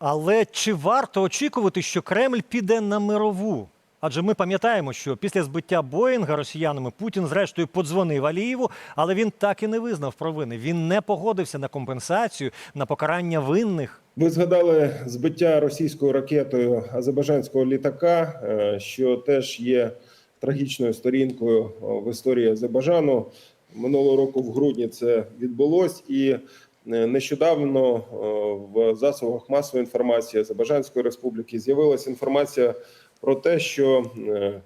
Але чи варто очікувати, що Кремль піде на мирову? Адже ми пам'ятаємо, що після збиття Боїнга росіянами Путін зрештою подзвонив Алієву, але він так і не визнав провини. Він не погодився на компенсацію, на покарання винних. Ви згадали збиття російською ракетою азербайджанського літака, е, що теж є трагічною сторінкою в історії Азербайджану. Минулого року в грудні це відбулось, і е, нещодавно в засобах масової інформації Азербайджанської республіки з'явилася інформація про те, що е,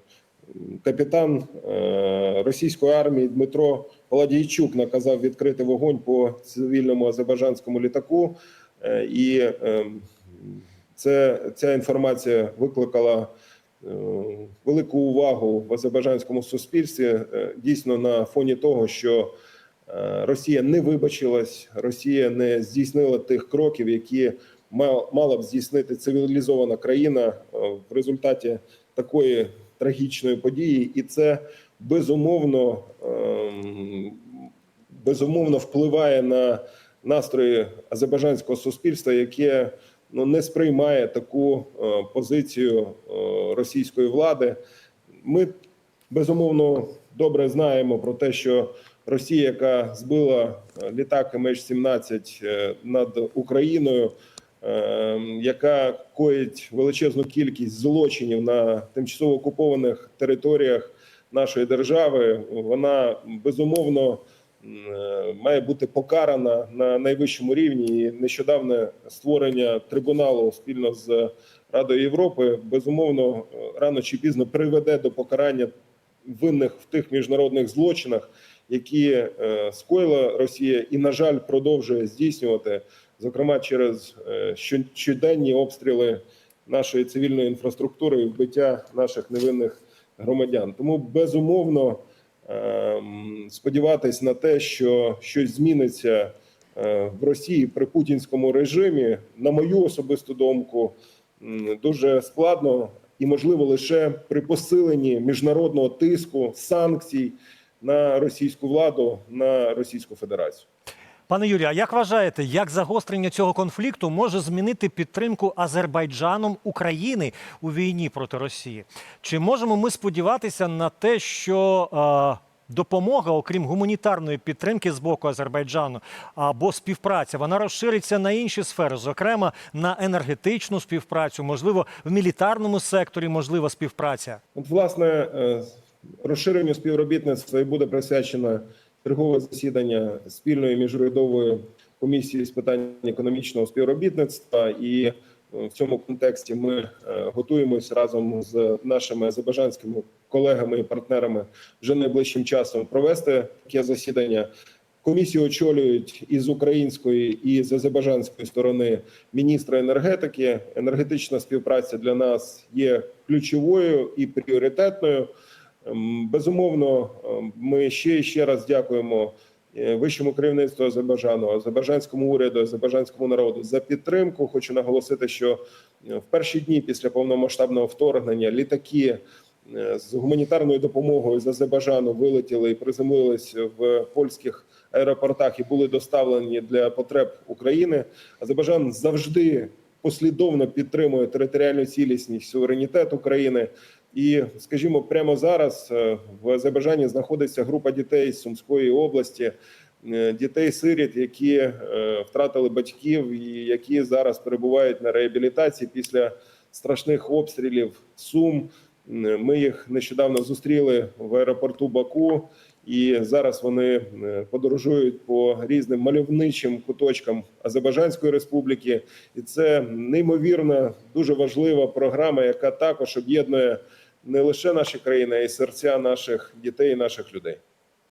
капітан е, російської армії Дмитро Паладійчук наказав відкрити вогонь по цивільному азербайджанському літаку. Е, І е, це, ця інформація викликала е, велику увагу в азербайджанському суспільстві. е, Дійсно, на фоні того, що е, Росія не вибачилась, Росія не здійснила тих кроків, які ма- мала б здійснити цивілізована країна е, в результаті такої трагічної події, і це безумовно ем, безумовно впливає на настрої азербайджанського суспільства, яке ну не сприймає таку е, позицію е, російської влади. Ми безумовно добре знаємо про те, що Росія, яка збила е, літак МH17 е, над Україною, е, яка коїть величезну кількість злочинів на тимчасово окупованих територіях нашої держави, вона безумовно е, має бути покарана на найвищому рівні. І нещодавне створення трибуналу спільно з Радою Європи безумовно рано чи пізно приведе до покарання винних в тих міжнародних злочинах, які е, скоїла Росія, і на жаль, продовжує здійснювати, зокрема через е, щоденні обстріли нашої цивільної інфраструктури і вбиття наших невинних громадян. Тому безумовно ем, сподіватись на те, що щось зміниться е, в Росії при путінському режимі, на мою особисту думку, дуже складно і можливо лише при посиленні міжнародного тиску санкцій на російську владу, на Російську Федерацію. Пане Юрію, а як вважаєте, як загострення цього конфлікту може змінити підтримку Азербайджаном України у війні проти Росії? Чи можемо ми сподіватися на те, що е, допомога, окрім гуманітарної підтримки з боку Азербайджану або співпраця, вона розшириться на інші сфери, зокрема на енергетичну співпрацю, можливо, в мілітарному секторі можлива співпраця? От, власне, е, розширенню співробітництва і буде присвячено чергове засідання спільної міжурядової комісії з питань економічного співробітництва. І е, в цьому контексті ми е, готуємось разом з нашими азербайджанськими колегами і партнерами вже найближчим часом провести таке засідання. Комісію очолюють і з української, і з азербайджанської сторони міністра енергетики. Енергетична співпраця для нас є ключовою і пріоритетною. Ем, Безумовно, ем, ми ще і ще раз дякуємо е, вищому керівництву Азербайджану, азербайджанському уряду, азербайджанському народу за підтримку. Хочу наголосити, що е, в перші дні після повномасштабного вторгнення літаки з гуманітарною допомогою з Азербайджану вилетіли і приземлились в польських аеропортах і були доставлені для потреб України. Азербайджан завжди послідовно підтримує територіальну цілісність суверенітет України. І, скажімо, прямо зараз е, в Азербайджані знаходиться група дітей з Сумської області, е, дітей сиріт, які е, втратили батьків і які зараз перебувають на реабілітації після страшних обстрілів Сум. Ми їх нещодавно зустріли в аеропорту Баку, і зараз вони е, подорожують по різним мальовничим куточкам Азербайджанської республіки. І це неймовірна, дуже важлива програма, яка також об'єднує не лише наші країни, а й серця наших дітей і наших людей.